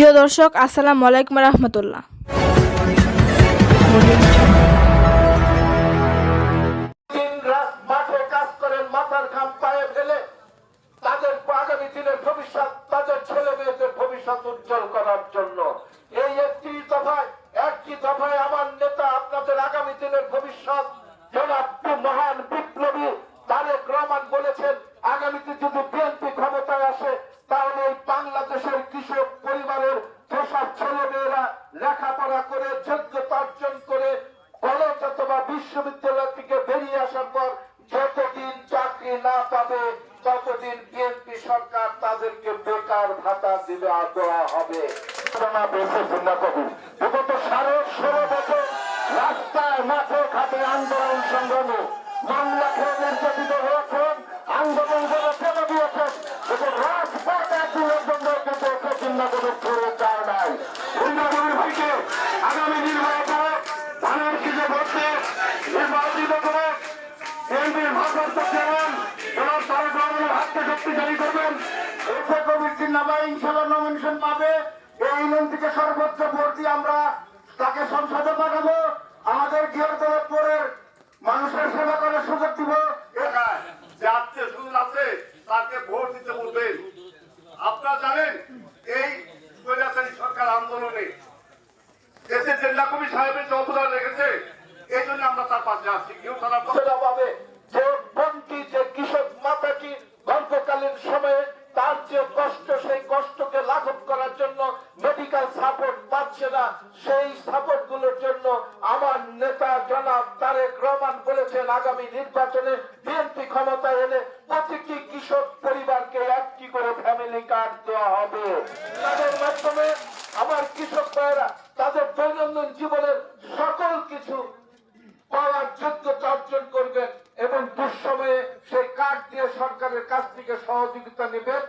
প্রিয় দর্শক, আসসালামু আলাইকুম রহমতুল্লাহ। ভবিষ্যৎ, তাদের ছেলে মেয়েদের ভবিষ্যৎ উজ্জ্বল করার জন্য। এই একটি একটি নেতা আপনাদের আগামী ভবিষ্যৎ, জনাব মহান বিপ্লবী তারেক রহমান বলেছেন আগামীতে যদি বিএনপি ক্ষমতায় আসে তাহলে এই বাংলাদেশের কৃষক পরিবারের যেসব ছেলে মেয়েরা লেখাপড়া করে যোগ্যতা অর্জন করে কলেজ অথবা বিশ্ববিদ্যালয় থেকে বেরিয়ে আসার পর যতদিন চাকরি না পাবে, ততদিন বিএনপি সরকার তাদেরকে বেকার ভাতা দিবে দেওয়া হবে। রাস্তায় মাঠে ঘাটে আন্দোলন সংগ্রামে মামলা খেয়ে নির্যাতিত হয়েছেন শক্তিশালী করবেন। এসে কমিটির নামে ইনশাল্লাহ পাবে। এই ইউনিয়ন থেকে সর্বোচ্চ ভোট আমরা তাকে সংসদে পাঠাবো। আমাদের গৃহ দলের পরের মানুষের সেবা করার সুযোগ দিব এলাকায় যে আত্মীয় স্বজন আছে তাকে ভোট দিতে বলবেন আপনারা জানেন এই সরকার আন্দোলনে দেশের জেলা কবি সাহেবের যে অবদান রেখেছে, এই জন্য আমরা তার পাশে আছি। কেউ তারা পাবে যে বন্টি যে কৃষক মাতাটি গল্পকালীন সময়ে তার যে কষ্ট, সেই কষ্টকে লাঘব করার জন্য মেডিকেল সাপোর্ট পাচ্ছে না, সেই সাপোর্টগুলোর জন্য আমার নেতা জনাব তারেক রহমান বলেছেন, আগামী নির্বাচনে বিএনপি ক্ষমতায় এলে প্রতিটি কৃষক পরিবারকে একটি করে ফ্যামিলি কার্ড দেওয়া হবে। তাদের মাধ্যমে আমার কৃষক ভাইয়েরা, তাদের দৈনন্দিন জীবনের সকল কিছু পাওয়ার যোগ্যতা অর্জন করবেন এবং দুঃসময়ে সেই কার্ড দিয়ে সরকারের কাছ থেকে সহযোগিতা নেবেন